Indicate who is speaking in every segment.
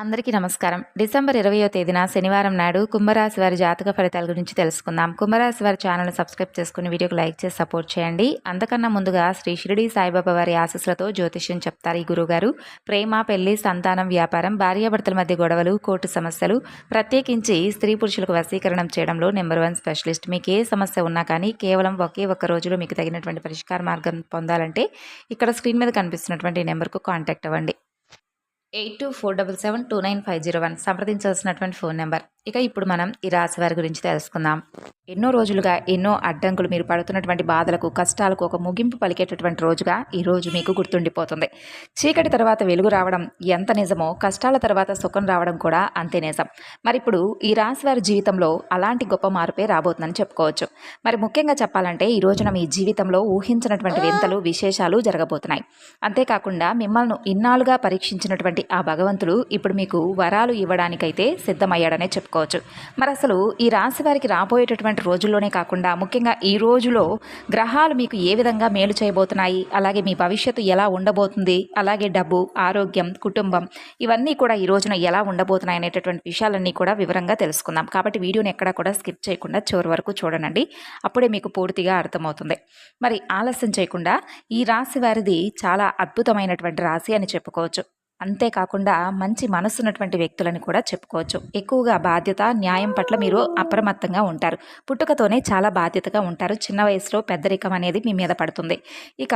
Speaker 1: అందరికీ నమస్కారం. డిసెంబర్ ఇరవయో తేదీన శనివారం నాడు కుంభరాశి వారి జాతక ఫలితాల గురించి తెలుసుకుందాం. కుంభరాశి వారి ఛానల్ సబ్స్క్రైబ్ చేసుకుని వీడియోకి లైక్ చేసి సపోర్ట్ చేయండి. అంతకన్నా ముందుగా శ్రీ షిరిడి సాయిబాబా వారి ఆశస్సులతో జ్యోతిష్యం చెప్తారు ఈ గురుగారు ప్రేమ పెళ్ళి సంతానం వ్యాపారం భార్యాభర్తల మధ్య గొడవలు కోర్టు సమస్యలు ప్రత్యేకించి స్త్రీ పురుషులకు వశీకరణం చేయడంలో నెంబర్ వన్ స్పెషలిస్ట్. మీకు ఏ సమస్య ఉన్నా కానీ కేవలం ఒకే ఒక్క రోజులో మీకు తగినటువంటి పరిష్కార మార్గం పొందాలంటే ఇక్కడ స్క్రీన్ మీద కనిపిస్తున్నటువంటి నెంబర్కు కాంటాక్ట్ అవ్వండి. Eight two four double seven two nine five zero one సంప్రదించాల్సినటువంటి phone number. ఇక ఇప్పుడు మనం ఈ రాశి వారి గురించి తెలుసుకుందాం. ఎన్నో రోజులుగా ఎన్నో అడ్డంకులు మీరు పడుతున్నటువంటి బాధలకు కష్టాలకు ఒక ముగింపు పలికేటటువంటి రోజుగా ఈ రోజు మీకు గుర్తుండిపోతుంది. చీకటి తర్వాత వెలుగు రావడం ఎంత నిజమో కష్టాల తర్వాత సుఖం రావడం కూడా అంతే నిజం. మరి ఇప్పుడు ఈ రాశి వారి జీవితంలో అలాంటి గొప్ప మార్పే రాబోతుందని చెప్పుకోవచ్చు. మరి ముఖ్యంగా చెప్పాలంటే ఈ రోజున మీ జీవితంలో ఊహించినటువంటి వింతలు విశేషాలు జరగబోతున్నాయి. అంతేకాకుండా మిమ్మల్ని ఇన్నాళ్ళుగా పరీక్షించినటువంటి ఆ భగవంతుడు ఇప్పుడు మీకు వరాలు ఇవ్వడానికైతే సిద్ధమయ్యాడనే చెప్పుకోవచ్చు. మరి అసలు ఈ రాశి వారికి రాబోయేటటువంటి రోజుల్లోనే కాకుండా ముఖ్యంగా ఈ రోజులో గ్రహాలు మీకు ఏ విధంగా మేలు చేయబోతున్నాయి? అలాగే మీ భవిష్యత్తు ఎలా ఉండబోతుంది? అలాగే డబ్బు ఆరోగ్యం కుటుంబం ఇవన్నీ కూడా ఈ రోజున ఎలా ఉండబోతున్నాయి అనేటటువంటి విషయాలన్నీ కూడా వివరంగా తెలుసుకుందాం. కాబట్టి వీడియోని ఎక్కడా కూడా స్కిప్ చేయకుండా చివరి వరకు చూడనండి. అప్పుడే మీకు పూర్తిగా అర్థమవుతుంది. మరి ఆలస్యం చేయకుండా ఈ రాశి వారిది చాలా అద్భుతమైనటువంటి రాశి అని చెప్పుకోవచ్చు. అంతేకాకుండా మంచి మనసున్నటువంటి వ్యక్తులని కూడా చెప్పుకోవచ్చు. ఎక్కువగా బాధ్యత న్యాయం పట్ల మీరు అప్రమత్తంగా ఉంటారు. పుట్టుకతోనే చాలా బాధ్యతగా ఉంటారు. చిన్న వయసులో పెద్దరికం అనేది మీ మీద పడుతుంది. ఇక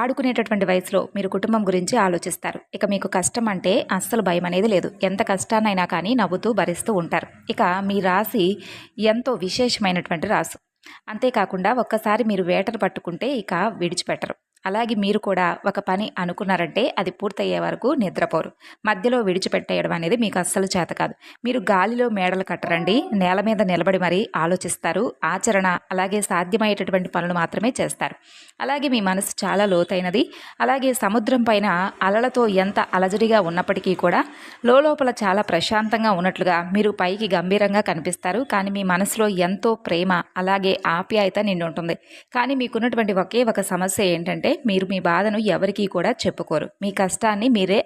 Speaker 1: ఆడుకునేటటువంటి వయసులో మీరు కుటుంబం గురించి ఆలోచిస్తారు. ఇక మీకు కష్టం అంటే అస్సలు భయం అనేది లేదు. ఎంత కష్టాన్నైనా కానీ నవ్వుతూ భరిస్తూ ఉంటారు. ఇక మీ రాశి ఎంతో విశేషమైనటువంటి రాసు అంతేకాకుండా ఒక్కసారి మీరు వేటను పట్టుకుంటే ఇక విడిచిపెట్టరు. అలాగే మీరు కూడా ఒక పని అనుకున్నారంటే అది పూర్తయ్యే వరకు నిద్రపోరు. మధ్యలో విడిచిపెట్టేయడం అనేది మీకు అస్సలు చేత కాదు. మీరు గాలిలో మేడలు కట్టరండి నేల మీద నిలబడి మరీ ఆలోచిస్తారు ఆచరణ అలాగే సాధ్యమయ్యేటటువంటి పనులు మాత్రమే చేస్తారు. అలాగే మీ మనసు చాలా లోతైనది అలాగే సముద్రం పైన అలలతో ఎంత అలజడిగా ఉన్నప్పటికీ కూడా లోపల చాలా ప్రశాంతంగా ఉన్నట్లుగా మీరు పైకి గంభీరంగా కనిపిస్తారు. కానీ మీ మనసులో ఎంతో ప్రేమ అలాగే ఆప్యాయత నిండి ఉంటుంది కానీ మీకున్నటువంటి ఒకే ఒక సమస్య ఏంటంటే మీరు మీ బాధను ఎవరికీ కూడా చెప్పుకోరు. మీ కష్టాన్ని మీరే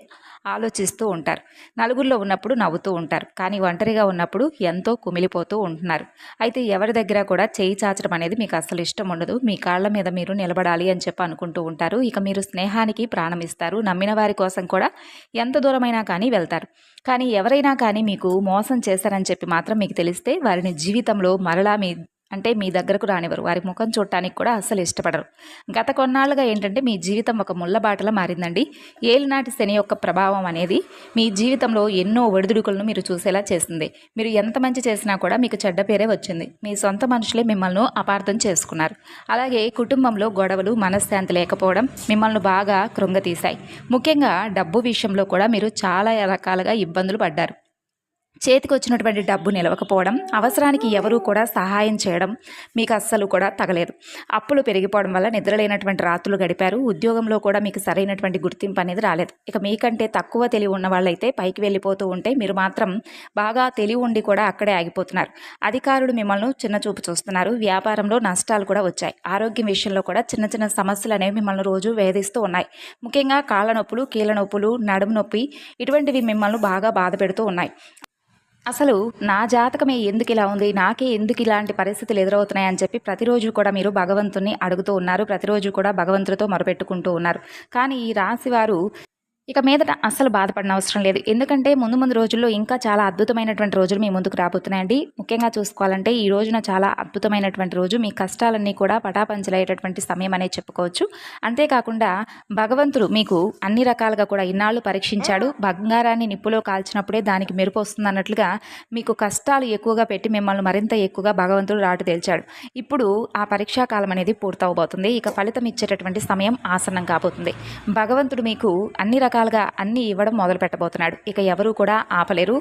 Speaker 1: ఆలోచిస్తూ ఉంటారు. నలుగురిలో ఉన్నప్పుడు నవ్వుతూ ఉంటారు. కానీ ఒంటరిగా ఉన్నప్పుడు ఎంతో కుమిలిపోతూ ఉంటున్నారు. అయితే ఎవరి దగ్గర కూడా చేయి చాచడం అనేది మీకు అసలు ఇష్టం ఉండదు. మీ కాళ్ళ మీద మీరు నిలబడాలి అని చెప్పి అనుకుంటూ ఉంటారు. ఇక మీరు స్నేహానికి ప్రాణం ఇస్తారు నమ్మిన వారి కోసం కూడా ఎంత దూరమైనా కానీ వెళ్తారు. కానీ ఎవరైనా కానీ మీకు మోసం చేశారని చెప్పి మాత్రం మీకు తెలిస్తే వారిని జీవితంలో మరలా మీ అంటే మీ దగ్గరకు రానివ్వరు. వారి ముఖం చూడటానికి కూడా అస్సలు ఇష్టపడరు. గత కొన్నాళ్ళుగా ఏంటంటే మీ జీవితం ఒక ముళ్ళబాటలా మారిందండి. ఏలినాటి శని యొక్క ప్రభావం అనేది మీ జీవితంలో ఎన్నో ఒడిదుడుకులను మీరు చూసేలా చేసింది మీరు ఎంత మంచి చేసినా కూడా మీకు చెడ్డ పేరే వచ్చింది. మీ సొంత మనుషులే మిమ్మల్ని అపార్థం చేసుకున్నారు. అలాగే కుటుంబంలో గొడవలు మనశ్శాంతి లేకపోవడం మిమ్మల్ని బాగా కృంగతీశాయి. ముఖ్యంగా డబ్బు విషయంలో కూడా మీరు చాలా రకాలుగా ఇబ్బందులు పడ్డారు. చేతికి వచ్చినటువంటి డబ్బు నిలవకపోవడం అవసరానికి ఎవరూ కూడా సహాయం చేయడం మీకు అస్సలు కూడా తగలేదు. అప్పులు పెరిగిపోవడం వల్ల నిద్రలేనటువంటి రాత్రులు గడిపారు. ఉద్యోగంలో కూడా మీకు సరైనటువంటి గుర్తింపు అనేది రాలేదు. ఇక మీకంటే తక్కువ తెలివి ఉన్న వాళ్ళైతే పైకి వెళ్ళిపోతూ ఉంటే మీరు మాత్రం బాగా తెలివి ఉండి కూడా అక్కడే ఆగిపోతున్నారు. అధికారులు మిమ్మల్ని చిన్న చూపు చూస్తున్నారు. వ్యాపారంలో నష్టాలు కూడా వచ్చాయి. ఆరోగ్యం విషయంలో కూడా చిన్న చిన్న సమస్యలు అనేవి మిమ్మల్ని రోజు వేధిస్తూ ఉన్నాయి. ముఖ్యంగా కాళ్ళ నొప్పులు కీళ్ళ నొప్పులు నడుము నొప్పి ఇటువంటివి మిమ్మల్ని బాగా బాధ పెడుతూ ఉన్నాయి. అసలు నా జాతకమే ఎందుకు ఇలా ఉంది? నాకే ఎందుకు ఇలాంటి పరిస్థితులు ఎదురవుతున్నాయి అని చెప్పి ప్రతిరోజు కూడా మీరు భగవంతుని అడుగుతూ ఉన్నారు. ప్రతిరోజు కూడా భగవంతుడితో మొరపెట్టుకుంటూ ఉన్నారు. కానీ ఈ రాశి వారు ఇక మీదట అస్సలు బాధపడిన అవసరం లేదు. ఎందుకంటే ముందు ముందు రోజుల్లో ఇంకా చాలా అద్భుతమైనటువంటి రోజులు మీ ముందుకు రాబోతున్నాయండి. ముఖ్యంగా చూసుకోవాలంటే ఈ రోజున చాలా అద్భుతమైనటువంటి రోజు. మీ కష్టాలన్నీ కూడా పటాపంచలయ్యేటటువంటి సమయం అనే చెప్పుకోవచ్చు. అంతేకాకుండా భగవంతుడు మీకు అన్ని రకాలుగా కూడా ఇన్నాళ్ళు పరీక్షించాడు. బంగారాన్ని నిప్పులో కాల్చినప్పుడే దానికి మెరుపు వస్తుంది అన్నట్లుగా మీకు కష్టాలు ఎక్కువగా పెట్టి మిమ్మల్ని మరింత ఎక్కువగా భగవంతుడు రాటు తేల్చాడు. ఇప్పుడు ఆ పరీక్షా కాలం అనేది పూర్తవబోతుంది. ఇక ఫలితం ఇచ్చేటటువంటి సమయం ఆసనం కాబోతుంది. భగవంతుడు మీకు అన్ని రకాల రకాలుగా అన్నీ ఇవ్వడం మొదలు పెట్టబోతున్నాడు ఇక ఎవరూ కూడా ఆపలేరు.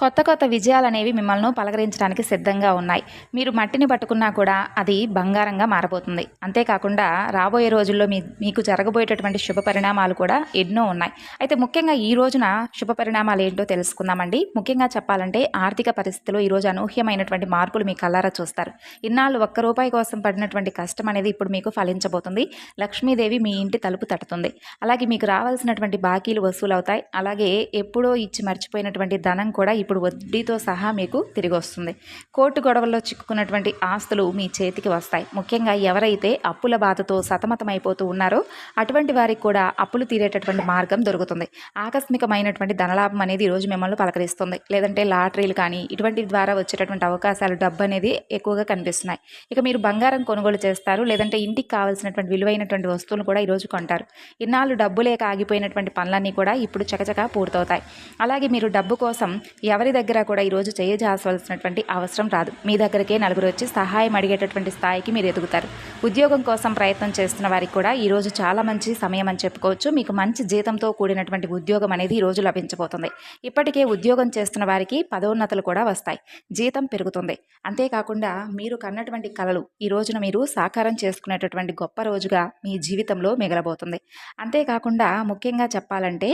Speaker 1: కొత్త కొత్త విజయాలనేవి మిమ్మల్ని పలకరించడానికి సిద్ధంగా ఉన్నాయి. మీరు మట్టిని పట్టుకున్నా కూడా అది బంగారంగా మారబోతుంది. అంతేకాకుండా రాబోయే రోజుల్లో మీ మీకు జరగబోయేటటువంటి శుభ పరిణామాలు కూడా ఎన్నో ఉన్నాయి. అయితే ముఖ్యంగా ఈ రోజున శుభ పరిణామాలు ఏంటో తెలుసుకుందామండి. ముఖ్యంగా చెప్పాలంటే ఆర్థిక పరిస్థితిలో ఈరోజు అనూహ్యమైనటువంటి మార్పులు మీ కల్లారా చూస్తారు. ఇన్నాళ్ళు ఒక్క రూపాయి కోసం పడినటువంటి కష్టం అనేది ఇప్పుడు మీకు ఫలించబోతుంది. లక్ష్మీదేవి మీ ఇంటి తలుపు తట్టుతుంది అలాగే మీకు రావాల్సినటువంటి బాకీలు వసూలవుతాయి. అలాగే ఎప్పుడో ఇచ్చి మర్చిపోయినటువంటి ధనం కూడా ఇప్పుడు వడ్డీతో సహా మీకు తిరిగి వస్తుంది కోర్టు గొడవల్లో చిక్కుకున్నటువంటి ఆస్తులు మీ చేతికి వస్తాయి. ముఖ్యంగా ఎవరైతే అప్పుల బాధతో సతమతమైపోతూ ఉన్నారో అటువంటి వారికి కూడా అప్పులు తీరేటటువంటి మార్గం దొరుకుతుంది. ఆకస్మికమైనటువంటి ధనలాభం అనేది ఈరోజు మిమ్మల్ని పలకరిస్తుంది. లేదంటే లాటరీలు కానీ ఇటువంటి ద్వారా వచ్చేటటువంటి అవకాశాలు డబ్బు అనేది ఎక్కువగా కనిపిస్తున్నాయి. ఇక మీరు బంగారం కొనుగోలు చేస్తారు. లేదంటే ఇంటికి కావాల్సినటువంటి విలువైనటువంటి వస్తువులు కూడా ఈరోజు కొంటారు. ఇన్నాళ్ళు డబ్బు లేక ఆగిపోయినటువంటి పనులన్నీ కూడా ఇప్పుడు చకచకా పూర్తవుతాయి. అలాగే మీరు డబ్బు కోసం ఎవరి దగ్గర కూడా ఈరోజు చేయజాల్సినటువంటి అవసరం రాదు. మీ దగ్గరికే నలుగురు వచ్చి సహాయం అడిగేటటువంటి స్థాయికి మీరు ఎదుగుతారు. ఉద్యోగం కోసం ప్రయత్నం చేస్తున్న వారికి కూడా ఈరోజు చాలా మంచి సమయం అని చెప్పుకోవచ్చు. మీకు మంచి జీతంతో కూడినటువంటి ఉద్యోగం అనేది ఈరోజు లభించబోతుంది. ఇప్పటికే ఉద్యోగం చేస్తున్న వారికి పదోన్నతులు కూడా వస్తాయి. జీతం పెరుగుతుంది. అంతేకాకుండా మీరు కన్నటువంటి కళలు ఈ రోజున మీరు సాకారం చేసుకునేటటువంటి గొప్ప రోజుగా మీ జీవితంలో మిగలబోతుంది. అంతేకాకుండా ముఖ్యంగా చెప్పాలంటే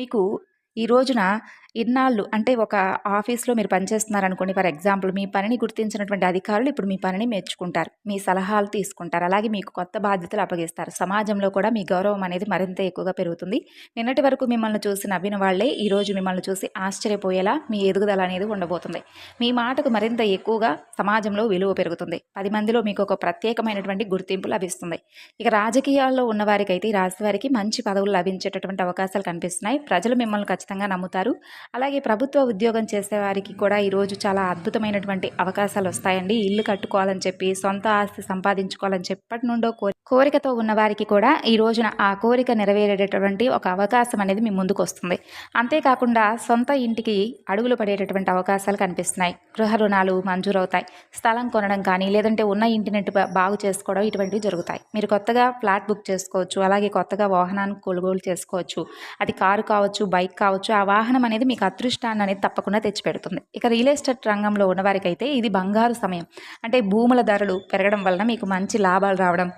Speaker 1: మీకు ఈ రోజున ఇన్నాళ్ళు అంటే ఒక ఆఫీస్లో మీరు పనిచేస్తున్నారనుకోండి ఫర్ ఎగ్జాంపుల్ మీ పనిని గుర్తించినటువంటి అధికారులు ఇప్పుడు మీ పనిని మెచ్చుకుంటారు. మీ సలహాలు తీసుకుంటారు. అలాగే మీకు కొత్త బాధ్యతలు అప్పగిస్తారు. సమాజంలో కూడా మీ గౌరవం అనేది మరింత ఎక్కువగా పెరుగుతుంది. నిన్నటి వరకు మిమ్మల్ని చూసి నవ్విన వాళ్ళే ఈరోజు మిమ్మల్ని చూసి ఆశ్చర్యపోయేలా మీ ఎదుగుదల అనేది ఉండబోతుంది. మీ మాటకు మరింత ఎక్కువగా సమాజంలో విలువ పెరుగుతుంది. పది మందిలో మీకు ఒక ప్రత్యేకమైనటువంటి గుర్తింపు లభిస్తుంది. ఇక రాజకీయాల్లో ఉన్నవారికైతే వారికైతే వారికి మంచి పదవులు లభించేటటువంటి అవకాశాలు కనిపిస్తున్నాయి. ప్రజలు మిమ్మల్ని ఖచ్చితంగా నమ్ముతారు. అలాగే ప్రభుత్వ ఉద్యోగం చేసే వారికి కూడా ఈరోజు చాలా అద్భుతమైనటువంటి అవకాశాలు వస్తాయండి. ఇల్లు కట్టుకోవాలని చెప్పి సొంత ఆస్తి సంపాదించుకోవాలని చెప్పటి నుండో కోరి కోరికతో ఉన్న వారికి కూడా ఈ రోజున ఆ కోరిక నెరవేరేటటువంటి ఒక అవకాశం అనేది మీ ముందుకు వస్తుంది. అంతేకాకుండా సొంత ఇంటికి అడుగులు పడేటటువంటి అవకాశాలు కనిపిస్తున్నాయి. గృహ రుణాలు మంజూరవుతాయి. స్థలం కొనడం కానీ లేదంటే ఉన్న ఇంటిని బాగు చేసుకోవడం ఇటువంటివి జరుగుతాయి. మీరు కొత్తగా ఫ్లాట్ బుక్ చేసుకోవచ్చు అలాగే కొత్తగా వాహనాన్ని కొనుగోలు చేసుకోవచ్చు. అది కారు కావచ్చు బైక్ కావచ్చు ఆ వాహనం అనేది మీకు అదృష్టాన్ని అనేది తప్పకుండా తెచ్చిపెడుతుంది. ఇక రియల్ ఎస్టేట్ రంగంలో ఉన్నవారికైతే ఇది బంగారు సమయం. అంటే భూముల ధరలు పెరగడం వలన మీకు మంచి లాభాలు రావడం.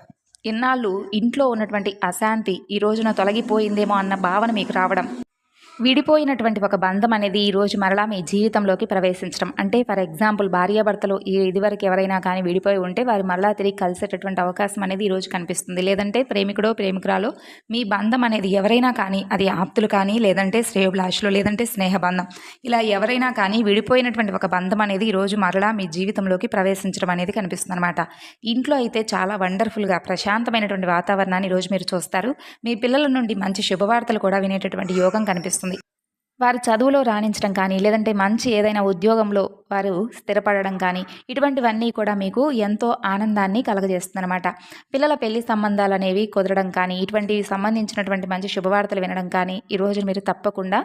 Speaker 1: ఇన్నాళ్ళు ఇంట్లో ఉన్నటువంటి అశాంతి ఈ రోజున తొలగిపోయిందేమో అన్న భావన మీకు రావడం. విడిపోయినటువంటి ఒక బంధం అనేది ఈ రోజు మరలా మీ జీవితంలోకి ప్రవేశించడం. అంటే ఫర్ ఎగ్జాంపుల్ భార్యాభర్తలు ఈ ఇదివరకు ఎవరైనా కానీ విడిపోయి ఉంటే వారు మరలా తిరిగి కలిసేటటువంటి అవకాశం అనేది ఈ రోజు కనిపిస్తుంది. లేదంటే ప్రేమికుడో ప్రేమికురాలో మీ బంధం అనేది ఎవరైనా కానీ అది ఆప్తులు కానీ లేదంటే శ్రేయోభిలాషులు లేదంటే స్నేహ బంధం ఇలా ఎవరైనా కానీ విడిపోయినటువంటి ఒక బంధం అనేది ఈ రోజు మరలా మీ జీవితంలోకి ప్రవేశించడం అనేది కనిపిస్తుంది అనమాట ఇంట్లో అయితే చాలా వండర్ఫుల్గా ప్రశాంతమైనటువంటి వాతావరణాన్ని ఈరోజు మీరు చూస్తారు. మీ పిల్లల నుండి మంచి శుభవార్తలు కూడా వినేటటువంటి యోగం కనిపిస్తుంది. వారు చదువులో రాణించడం కానీ లేదంటే మంచి ఏదైనా ఉద్యోగంలో వారు స్థిరపడడం కానీ ఇటువంటివన్నీ కూడా మీకు ఎంతో ఆనందాన్ని కలగజేస్తుందన్నమాట. పిల్లల పెళ్ళి సంబంధాలు అనేవి కుదరడం కానీ ఇటువంటివి సంబంధించినటువంటి మంచి శుభవార్తలు వినడం కానీ ఈరోజు మీరు తప్పకుండా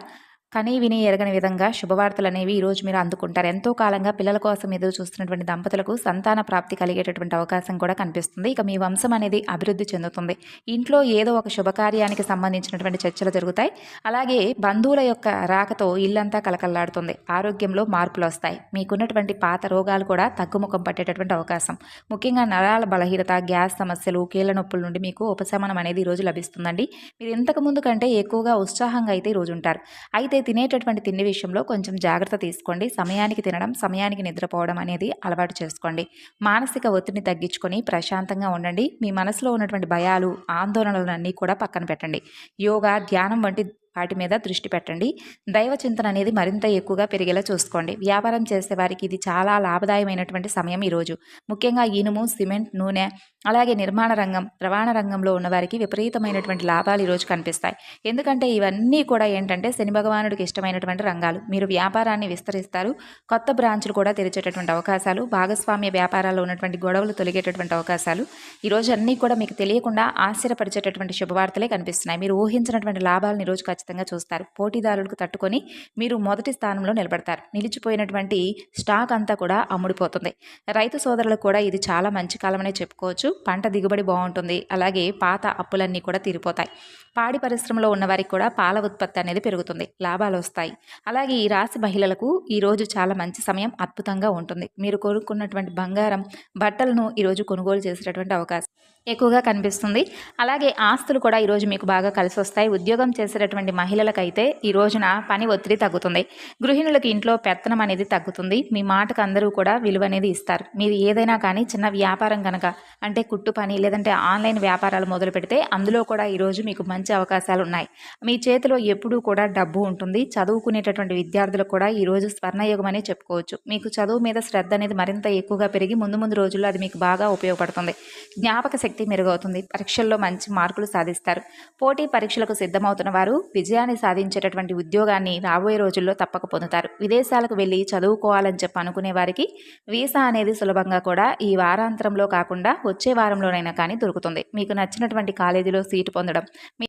Speaker 1: కనీ విని ఎరగని విధంగా శుభవార్తలు అనేవి ఈరోజు మీరు అందుకుంటారు. ఎంతో కాలంగా పిల్లల కోసం ఎదురు చూస్తున్నటువంటి దంపతులకు సంతాన ప్రాప్తి కలిగేటటువంటి అవకాశం కూడా కనిపిస్తుంది. ఇక మీ వంశం అనేది అభివృద్ధి చెందుతుంది. ఇంట్లో ఏదో ఒక శుభకార్యానికి సంబంధించినటువంటి చర్చలు జరుగుతాయి. అలాగే బంధువుల యొక్క రాకతో ఇల్లంతా కలకల్లాడుతుంది. ఆరోగ్యంలో మార్పులు వస్తాయి. మీకున్నటువంటి పాత రోగాలు కూడా తగ్గుముఖం పట్టేటటువంటి అవకాశం. ముఖ్యంగా నరాల బలహీనత గ్యాస్ సమస్యలు కీళ్ళ నొప్పుల నుండి మీకు ఉపశమనం అనేది ఈరోజు లభిస్తుందండి. మీరు ఇంతకు ముందు కంటే ఎక్కువగా ఉత్సాహంగా అయితే ఈరోజు ఉంటారు. అయితే తినేటటువంటి తిండి విషయంలో కొంచెం జాగ్రత్త తీసుకోండి. సమయానికి తినడం సమయానికి నిద్రపోవడం అనేది అలవాటు చేసుకోండి. మానసిక ఒత్తిడిని తగ్గించుకొని ప్రశాంతంగా ఉండండి. మీ మనసులో ఉన్నటువంటి భయాలు ఆందోళనలన్నీ కూడా పక్కన పెట్టండి. యోగా ధ్యానం వంటి వాటి మీద దృష్టి పెట్టండి. దైవ చింతన అనేది మరింత ఎక్కువగా పెరిగేలా చూసుకోండి. వ్యాపారం చేసే వారికి ఇది చాలా లాభదాయమైనటువంటి సమయం ఈరోజు. ముఖ్యంగా ఇనుము సిమెంట్ నూనె అలాగే నిర్మాణ రంగం రవాణా రంగంలో ఉన్నవారికి విపరీతమైనటువంటి లాభాలు ఈరోజు కనిపిస్తాయి. ఎందుకంటే ఇవన్నీ కూడా ఏంటంటే శని భగవానుడికి ఇష్టమైనటువంటి రంగాలు. మీరు వ్యాపారాన్ని విస్తరిస్తారు. కొత్త బ్రాంచ్లు కూడా తెరిచేటటువంటి అవకాశాలు భాగస్వామ్య వ్యాపారాల్లో ఉన్నటువంటి గొడవలు తొలగేటటువంటి అవకాశాలు ఈరోజు అన్నీ కూడా మీకు తెలియకుండా ఆశ్చర్యపరిచేటటువంటి శుభవార్తలే కనిపిస్తున్నాయి. మీరు ఊహించినటువంటి లాభాలను ఈరోజు ఖచ్చితంగా చూస్తారు. పోటీదారులకు తట్టుకొని మీరు మొదటి స్థానంలో నిలబడతారు. నిలిచిపోయినటువంటి స్టాక్ అంతా కూడా అమ్ముడిపోతుంది. రైతు సోదరులకు కూడా ఇది చాలా మంచి కాలమనే చెప్పుకోవచ్చు. పంట దిగుబడి బాగుంటుంది. అలాగే పాత అప్పులన్నీ కూడా తీరిపోతాయి. పాడి పరిశ్రమలో ఉన్న వారికి కూడా పాల ఉత్పత్తి అనేది పెరుగుతుంది. లాభాలు వస్తాయి. అలాగే ఈ రాశి మహిళలకు ఈరోజు చాలా మంచి సమయం అద్భుతంగా ఉంటుంది. మీరు కొనుక్కున్నటువంటి బంగారం బట్టలను ఈరోజు కొనుగోలు చేసేటటువంటి అవకాశం ఎక్కువగా కనిపిస్తుంది. అలాగే ఆస్తులు కూడా ఈరోజు మీకు బాగా కలిసి వస్తాయి. ఉద్యోగం చేసేటటువంటి మహిళలకైతే ఈ రోజున పని ఒత్తిడి తగ్గుతుంది. గృహిణులకు ఇంట్లో పెత్తనం అనేది తగ్గుతుంది. మీ మాటకు అందరూ కూడా విలువ అనేది ఇస్తారు. మీరు ఏదైనా కానీ చిన్న వ్యాపారం కనుక అంటే కుట్టు పని లేదంటే ఆన్లైన్ వ్యాపారాలు మొదలు పెడితే అందులో కూడా ఈరోజు మీకు మంచి అవకాశాలు ఉన్నాయి. మీ చేతిలో ఎప్పుడూ కూడా డబ్బు ఉంటుంది. చదువుకునేటటువంటి విద్యార్థులకు కూడా ఈరోజు స్వర్ణయుగం అనే చెప్పుకోవచ్చు. మీకు చదువు మీద శ్రద్ధ అనేది మరింత ఎక్కువగా పెరిగి ముందు ముందు రోజుల్లో అది మీకు బాగా ఉపయోగపడుతుంది. జ్ఞాపక శక్తి మెరుగవుతుంది. పరీక్షల్లో మంచి మార్కులు సాధిస్తారు. పోటీ పరీక్షలకు సిద్ధమవుతున్న వారు విజయాన్ని సాధించేటటువంటి ఉద్యోగాన్ని రాబోయే రోజుల్లో తప్పక పొందుతారు. విదేశాలకు వెళ్ళి చదువుకోవాలని చెప్పి అనుకునే వారికి వీసా అనేది సులభంగా కూడా ఈ వారాంతరంలో కాకుండా వచ్చే వారంలోనైనా కానీ దొరుకుతుంది. మీకు నచ్చినటువంటి కాలేజీలో సీటు పొందడం మీ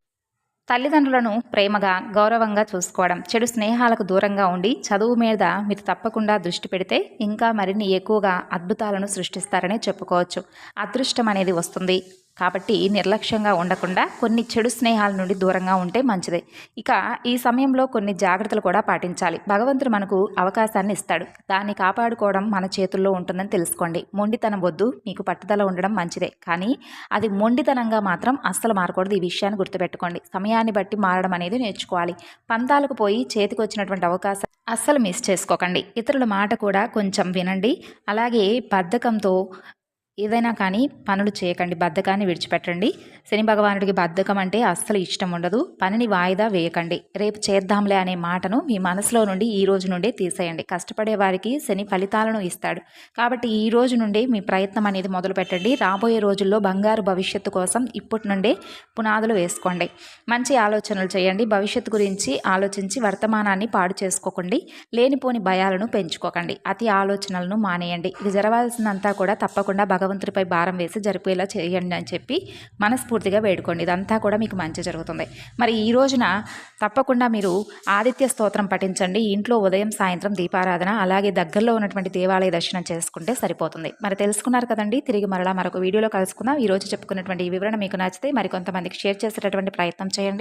Speaker 1: తల్లిదండ్రులను ప్రేమగా గౌరవంగా చూసుకోవడం చెడు స్నేహాలకు దూరంగా ఉండి చదువు మీద మీరు తప్పకుండా దృష్టి పెడితే ఇంకా మరిన్ని ఎక్కువగా అద్భుతాలను సృష్టిస్తారని చెప్పుకోవచ్చు. అదృష్టం అనేది వస్తుంది. కాబట్టి నిర్లక్ష్యంగా ఉండకుండా కొన్ని చెడు స్నేహాల నుండి దూరంగా ఉంటే మంచిది. ఇక ఈ సమయంలో కొన్ని జాగ్రత్తలు కూడా పాటించాలి. భగవంతుడు మనకు అవకాశాన్ని ఇస్తాడు. దాన్ని కాపాడుకోవడం మన చేతుల్లో ఉంటుందని తెలుసుకోండి. మొండితనం వద్దు. మీకు పట్టుదల ఉండడం మంచిదే. కానీ అది మొండితనంగా మాత్రం అస్సలు మారకూడదు. ఈ విషయాన్ని గుర్తుపెట్టుకోండి. సమయాన్ని బట్టి మారడం అనేది నేర్చుకోవాలి. పంతాలకు పోయి చేతికి వచ్చినటువంటి అవకాశం అస్సలు మిస్ చేసుకోకండి. ఇతరుల మాట కూడా కొంచెం వినండి. అలాగే బద్ధకంతో ఏదైనా కానీ పనులు చేయకండి బద్ధకాన్ని విడిచిపెట్టండి. శని భగవానుడికి బద్ధకం అంటే అస్సలు ఇష్టం ఉండదు. పనిని వాయిదా వేయకండి. రేపు చేద్దాంలే అనే మాటను మీ మనసులో నుండి ఈ రోజు నుండే తీసేయండి. కష్టపడే వారికి శని ఫలితాలను ఇస్తాడు. కాబట్టి ఈ రోజు నుండే మీ ప్రయత్నం అనేది మొదలు పెట్టండి. రాబోయే రోజుల్లో బంగారు భవిష్యత్తు కోసం ఇప్పటి నుండే పునాదులు వేసుకోండి. మంచి ఆలోచనలు చేయండి. భవిష్యత్తు గురించి ఆలోచించి వర్తమానాన్ని పాడు చేసుకోకండి. లేనిపోని భయాలను పెంచుకోకండి. అతి ఆలోచనలను మానేయండి. ఇది జరగాల్సిందంతా కూడా తప్పకుండా భగవంతుడిపై భారం వేసి జరిపేలా చేయండి అని చెప్పి మనస్ఫూర్తిగా వేడుకోండి. ఇదంతా కూడా మీకు మంచి జరుగుతుంది. మరి ఈ రోజున తప్పకుండా మీరు ఆదిత్య స్తోత్రం పఠించండి. ఇంట్లో ఉదయం సాయంత్రం దీపారాధన అలాగే దగ్గరలో ఉన్నటువంటి దేవాలయ దర్శనం చేసుకుంటే సరిపోతుంది. మరి తెలుసుకున్నారు కదండి? తిరిగి మరలా మరొక వీడియోలో కలుసుకుందాం. ఈరోజు చెప్పుకున్నటువంటి ఈ వివరణ మీకు నచ్చితే మరికొంతమందికి షేర్ చేసేటటువంటి ప్రయత్నం చేయండి.